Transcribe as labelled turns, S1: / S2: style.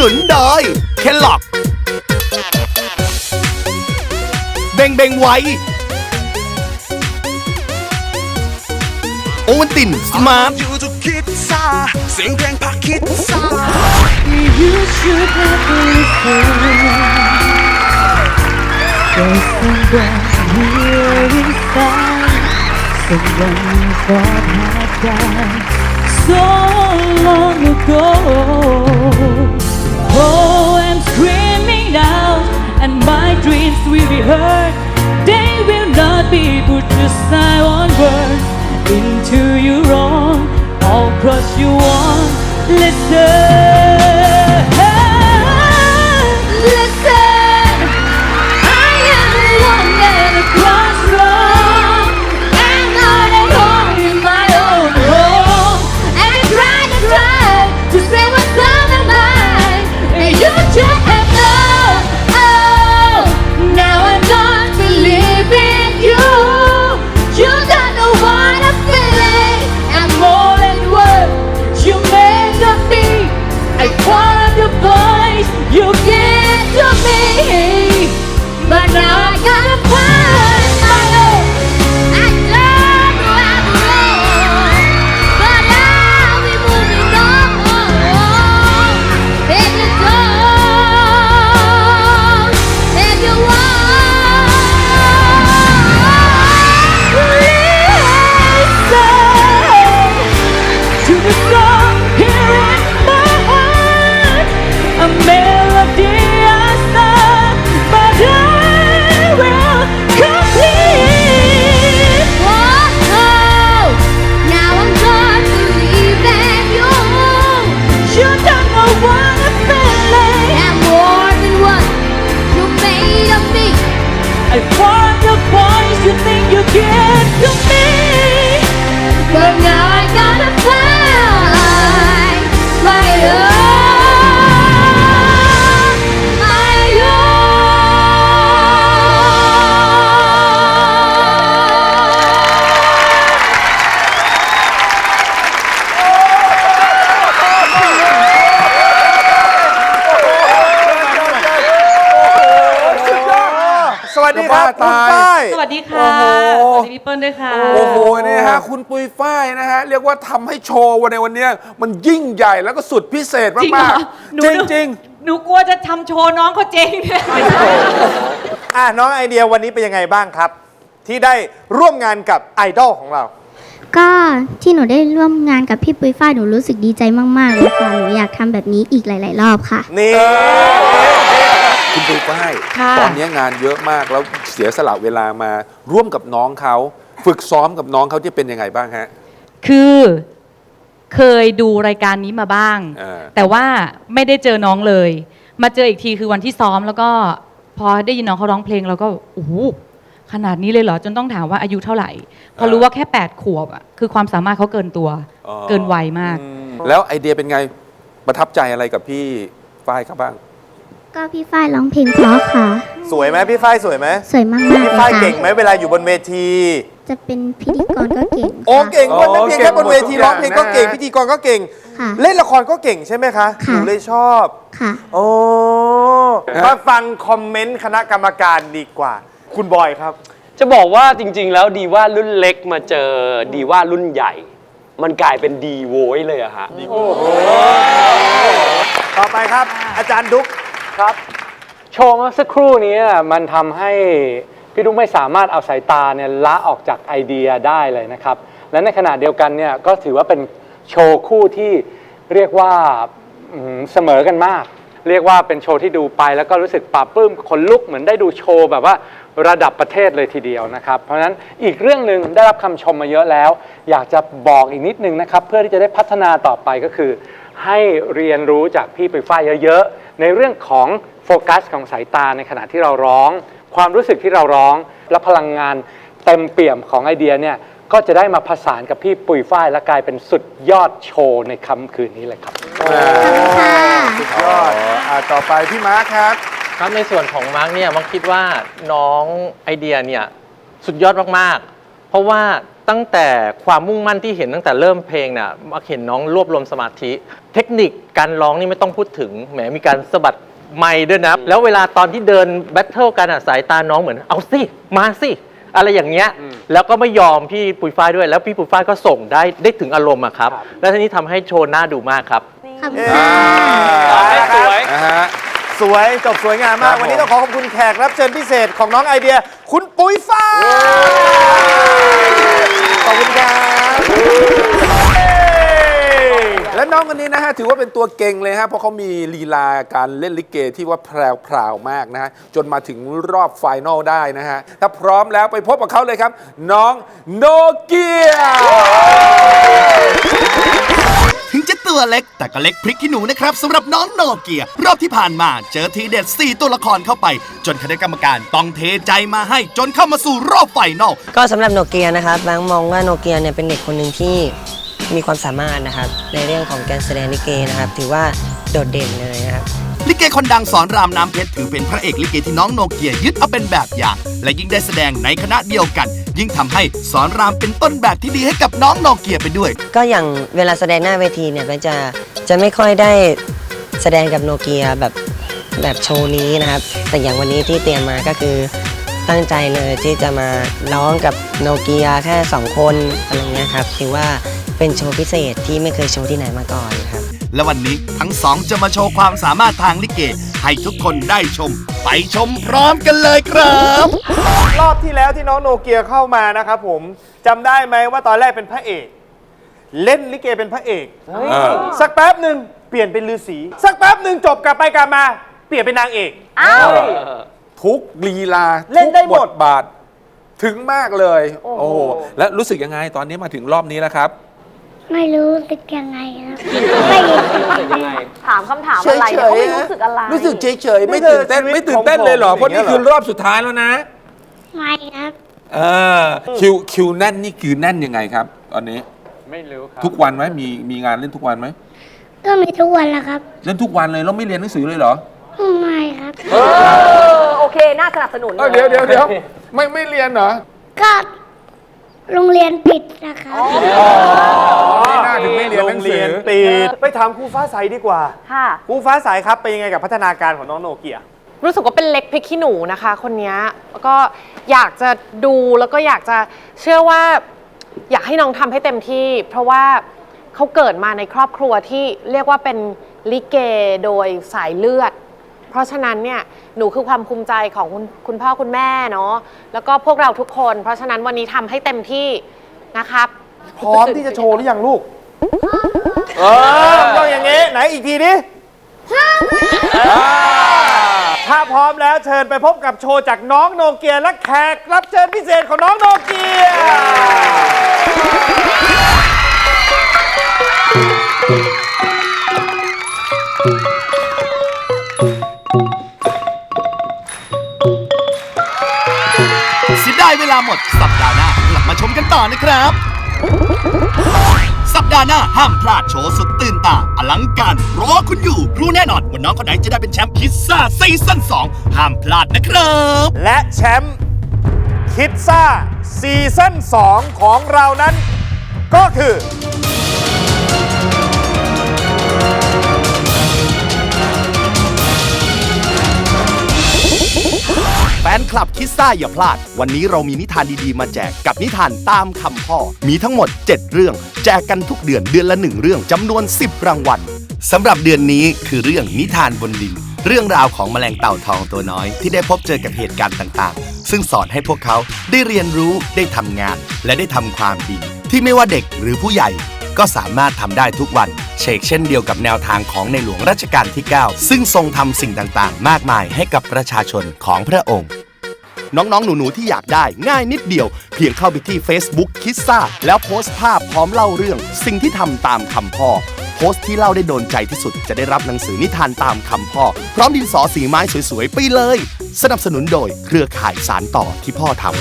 S1: นุนโดยเคลล็อกเบงเบงไว้โอวันตินสมาร์ท
S2: อยู่ทุกคิดซาเสียงเพลงพักคิดซา
S3: You should have listened. There's someone here inside, someone you thought had died so long ago. Oh, I'm screaming out, and my dreams will be heard. They will not be put aside one word into your own. All cross you on. Listen.
S4: ครับ
S5: จะบ้า
S4: คุณ
S5: ตาย
S4: ฝ้าย
S3: สวัสดีค่ะ
S4: โอ้โห
S3: สวัสดีพี่เปิ้ลด้วยค่ะ
S4: โอ้โหนี่ฮะคุณปุยฝ้ายนะฮะ เรียกว่าทำให้โชว์วันในวันเนี้ยมันยิ่งใหญ่แล้วก็สุดพิเศษ
S3: จริงเหร
S4: มา
S3: อกหนู
S4: ๆจริงจริง
S3: หนูกลัวจะทำโชว์น้องเขาเจ๊งเนี่ย
S5: อะน้องไอเดียวันนี้เป็นยังไงบ้างครับ ที่ได้ร่วมงานกับไอดอลของเรา
S6: ก็ที่หนูได้ร่วมงานกับพี่ปุ้ยฝ้ายหนูรู้สึกดีใจมาก ๆ เลยค่ะ หนูอยากทำแบบนี้อีกหลาย ๆ รอบค่ะ
S5: นี่
S4: ๆ คุณปุยฝ้าย
S3: ค่ะ
S4: ตอนนี้งานเยอะมากแล้วเสียสละเวลามาร่วมกับน้องเขา ฝึกซ้อมกับน้องเขาที่เป็นยังไงบ้างฮะ
S3: คือเคยดูรายการนี้มาบ้าง
S4: เออ
S3: แต่ว่าไม่ได้เจอน้องเลย มาเจออีกทีคือวันที่ซ้อมแล้วก็พอได้ยินน้องเขาร้องเพลง แล้วก็โอ้โหขนาดนี้เลยเหรอ จนต้องถามว่าอายุเท่าไหร่ พอรู้ว่าแค่ 8 ขวบอะคือความสามารถเขาเกินตัว
S4: อ๋อ
S3: เกินวัยมาก
S4: แล้วไอเดียเป็นไงประทับใจอะไรกับพี่ฝ้ายครับบ้าง
S6: ก็พี่ฝ้ายร้องเพลงเพราะค่ะ
S5: สวยไหมพี่ฝ้ายสวยไหม
S6: สวยมากๆเล
S5: พี่
S6: ย
S5: ฝ้าย
S6: ค่ะ
S5: เก่งไหมเวลาอยู่บนเวที
S6: จะเป็นพิธีกรก็เก่ง
S5: โอ้
S6: ค่ะ
S5: เก่งด้วย
S4: โอ้
S5: ไม่เพียงแค่บนเวที
S4: เก่งหมดทุก
S5: ร้องเพลงก็เก่ง
S4: อย่างนะ
S5: พิธีกรก็เก่ง
S6: ค่ะ
S5: เล่นละครก็เก่งใช่ไหมคะห
S6: ค่ะ
S5: นูเลยชอบ
S6: ค่ะ
S5: โอ้มาฟังคอมเมนต์คณะกรรมการดีกว่า คุณบอยครับ
S7: จะบอกว่าจริงๆ แล้วดีว่ารุ่นเล็กมาเจอดีว่ารุ่นใหญ่ มันกลายเป็นดีโวยเลยอะฮะ
S5: ต่อไปครับ อาจารย์ดุ๊ก
S8: ครับ โชว์เมื่อสักครู่นี้มันทำให้พี่ดุ๊กไม่สามารถเอาสายตาเนี่ยละออกจากไอเดียได้เลยนะครับ และในขณะเดียวกันเนี่ยก็ถือว่าเป็นโชว์คู่ที่เรียกว่าอื้อหือเสมอกันมาก เรียกว่าเป็นโชว์ที่ดูไปแล้วก็รู้สึกปลาบปลื้มขนลุกเหมือนได้ดูโชว์แบบว่าระดับประเทศเลยทีเดียวนะครับ เพราะฉะนั้นอีกเรื่องหนึ่งได้รับคำชมมาเยอะแล้ว อยากจะบอกอีกนิดนึงนะครับ เพื่อที่จะได้พัฒนาต่อไปก็คือ ให้เรียนรู้จากพี่ปุยฝ้ายเยอะๆ ในเรื่องของโฟกัสของสายตาในขณะที่เราร้อง ความรู้สึกที่เราร้อง และพลังงานเต็มเปี่ยมของไอเดียเนี่ย ก็จะได้มาผสานกับพี่ปุยฝ้ายและกลายเป็นสุดยอดโชว์ในค่ำคืนนี้เลยครับ
S5: สุดยอดอ่าต่อไปพี่มาร์คครับ
S9: ครับในส่วนของมาร์กเนี่ยมักคิดว่าน้องไอเดียเนี่ยสุดยอดมากๆ เพราะว่าตั้งแต่ความมุ่งมั่นที่เห็นตั้งแต่เริ่มเพลงน่ะมาเห็นน้องรวบรวมสมาธิ เทคนิคการร้องนี่ไม่ต้องพูดถึงแหมมีการสะบัดไม้ด้วยนะแล้วเวลาตอนที่เดินแบทเทิลกันอะสายตาน้องเหมือนเอาสิมาสิอะไรอย่างเงี้ยแล้วก็ไม่ยอมพี่ปุยฝ้ายด้วย แล้วพี่ปุยฝ้ายก็ส่งได้ได้ถึงอารมณ์อะครับ แล้วทีนี้ทำให้โชว์น่าดูมากครับ
S6: ขอบคุณ
S5: อ่า
S7: สวย
S4: นะฮะ
S5: สวยจบสวยงามมาก
S4: ครับผม
S5: วันนี้ต้องขอขอบคุณแขกรับเชิญพิเศษของน้องไอเดีย คุณปุ้ยฟ้ายขอบคุณครับเย้
S4: และน้องคนนี้นะฮะถือว่าเป็นตัวเก่งเลยฮะเพราะเขามีลีลาการเล่นลิเกที่ว่าแพรวๆมากนะฮะจนมาถึงรอบไฟนอลได้นะฮะถ้าพร้อมแล้วไปพบกับเขาเลยครับ น้องโนเกีย
S1: ถึงจะ ตัวเล็ก แต่ก็เล็กพริกขี้หนูนะครับสำหรับน้องโนเกีย รอบที่ผ่านมา เจอทีเด็ด 4 ตัวละครเข้าไป จนคณะกรรมการต้องเทใจมาให้จนเข้ามาสู่รอบไฟนอล
S10: ก็สำหรับโนเกียนะครับแบงค์มองว่าโนเกียเนี่ยเป็นเด็กคนหนึ่งที่มีความสามารถนะครับในเรื่องของการแสดงลิเกนะครับ ถือว่าโดดเด่นเลยนะครับ
S1: ลิเกคนดังสอนรามน้ำเพชรถือเป็นพระเอกลิเกที่น้องโนเกียยึดเอาเป็นแบบอย่าง และยิ่งได้แสดงในคณะเดียวกัน ยิ่งทำให้สอนรามเป็นต้นแบบที่ดีให้กับน้องโนเกียไปด้วย
S10: ก็อย่างเวลาแสดงหน้าเวทีเนี่ยแบงค์จะจะไม่ค่อยได้แสดงกับโนเกียแบบแบบโชว์นี้นะครับ แต่อย่างวันนี้ที่เตรียมมาก็คือตั้งใจเลยที่จะมาร้องกับโนเกียแค่สองคนอะไรเงี้ยครับถือว่าเป็นโชว์พิเศษที่ไม่เคยโชว์ที่ไหนมาก่อนครับ
S1: และวันนี้ทั้งสองจะมาโชว์ความสามารถทางลิเก ให้ทุกคนได้ชม ไปชมพร้อมกันเลยครับ
S5: รอบที่แล้วที่น้องโนเกียเข้ามานะครับผมจำได้ไหมว่าตอนแรกเป็นพระเอก เล่นลิเกเป็นพระเอก สักแป๊บหนึ่งเปลี่ยนเป็นฤาษีสักแป๊บหนึ่งจบกลับไปกลับมา เปลี่ยนเป็นนางเอก
S3: อ้าว
S4: ทุกลีลา
S5: เล่นได้หมด
S4: ทุกบทบาท ถึงมากเลย โอ้โห แล้วรู้สึกยังไงตอนนี้มาถึงรอบนี้แล้วครับ
S6: ไม่รู้สึกยังไงครับไม่รู้สึกยังไง
S3: ถามคำถามอะไรเดี๋ยวก็ไม่รู้สึกอะไร
S4: รู้สึกเฉยเฉยๆไม่
S5: นี่คือ
S4: ตื่นเต้น
S5: ชีวิต
S4: ไม่ตื่นเต้นเลยเหรอ
S5: ของผม
S4: เพราะนี่
S5: อย่างเงี้
S4: คื
S5: ย
S4: อ
S5: เหรอ
S4: รอบสุดท้ายแล้วนะ
S6: ไม่ครับ
S4: เออคิวคิวแน่นนี่คือแน่นยังไงครับตอนนี้
S8: ไม่รู้ครับ
S4: ทุกวันไหมมีมีงานเล่นทุกวันไหม
S6: ก็มีทุกวันแล้วครับ
S4: เล่นทุกวันเลยแล้วไม่เรียนหนังสือเลยเหรอ
S6: ไม่ครับ
S3: เออโอเค น่าสนับสนุน
S4: เอ้ยเดี๋ยวเดี๋ยวเดี๋ยวไม่ไม่เรียนเหรอ
S6: ก็ โรงเรียนปิดนะครับ
S4: ไม่น่าถึงไม่เรียนหนังสือ
S5: โรงเรียนปิดไปถามครูฟ้าใสดีกว่า
S3: ค่ะ
S5: ครูฟ้าใสครับเป็นยังไงกับพัฒนาการของน้องโนเกีย
S11: รู้สึกว่าเป็นเล็กพริกขี้หนูนะคะ คนเนี้ยแล้วก็อยากจะดูแล้วก็อยากจะเชื่อว่า อยากให้น้องทำให้เต็มที่ เพราะว่าเขาเกิดมาในครอบครัวที่เรียกว่าเป็นลิเกโดยสายเลือด เพราะฉะนั้นเนี่ยหนูคือความภูมิใจของคุณคุณพ่อคุณแม่เนาะแล้วก็พวกเราทุกคน เพราะฉะนั้นวันนี้ทำให้เต็มที่นะครับ
S5: พร้อมที่จะโชว์หรือยังลูก เออต้องอย่างงี้ไหนอีกทีดิถ้าพร้อมแล้วเชิญไปพบกับโชว์จากน้องโนเกียและแขกรับเชิญพิเศษของน้องโนเกีย
S1: ชมกันต่อนะครับ สัปดาห์หน้าห้ามพลาดโชว์สุดตื่นตา อลังการรอคุณอยู่ รู้แน่นอนว่าน้องคนไหนจะได้เป็นแชมป์คิดซ่าซีซั่น2ห้ามพลาดนะครับ
S5: และแชมป์คิดซ่าซีซั่น2ของเรานั้น ก็คือ
S1: แฟนคลับคิดซ่าอย่าพลาด วันนี้เรามีนิทานดีๆ มาแจกกับนิทานตามคำพ่อ มีทั้งหมด 7 เรื่อง แจกกันทุกเดือนเดือนละ 1 เรื่องจำนวน 10 รางวัลสำหรับเดือนนี้คือเรื่องนิทานบนดิน เรื่องราวของแมลงเต่าทองตัวน้อย ที่ได้พบเจอกับเหตุการณ์ต่างๆ ซึ่งสอนให้พวกเขาได้เรียนรู้ได้ทำงาน และได้ทำความดีที่ไม่ว่าเด็กหรือผู้ใหญ่ ก็สามารถทำได้ทุกวัน เชกเช่นเดียวกับแนวทางของในหลวงรัชกาลที่ 9 ซึ่งทรงทำสิ่งต่างๆ มากมายให้กับประชาชนของพระองค์ น้องๆ หนู ๆ ที่อยากได้ง่ายนิดเดียว เพียงเข้าไปที่ Facebook คิดซ่า แล้วโพสต์ภาพพร้อมเล่าเรื่อง สิ่งที่ทำตามคำพ่อโพสต์ที่เล่าได้โดนใจที่สุดจะได้รับหนังสือนิทานตามคำพ่อ พร้อมดินสอสีไม้สวยๆ ไปเลย สนับสนุนโดยเครือข่ายสารต่อที่พ่อทำ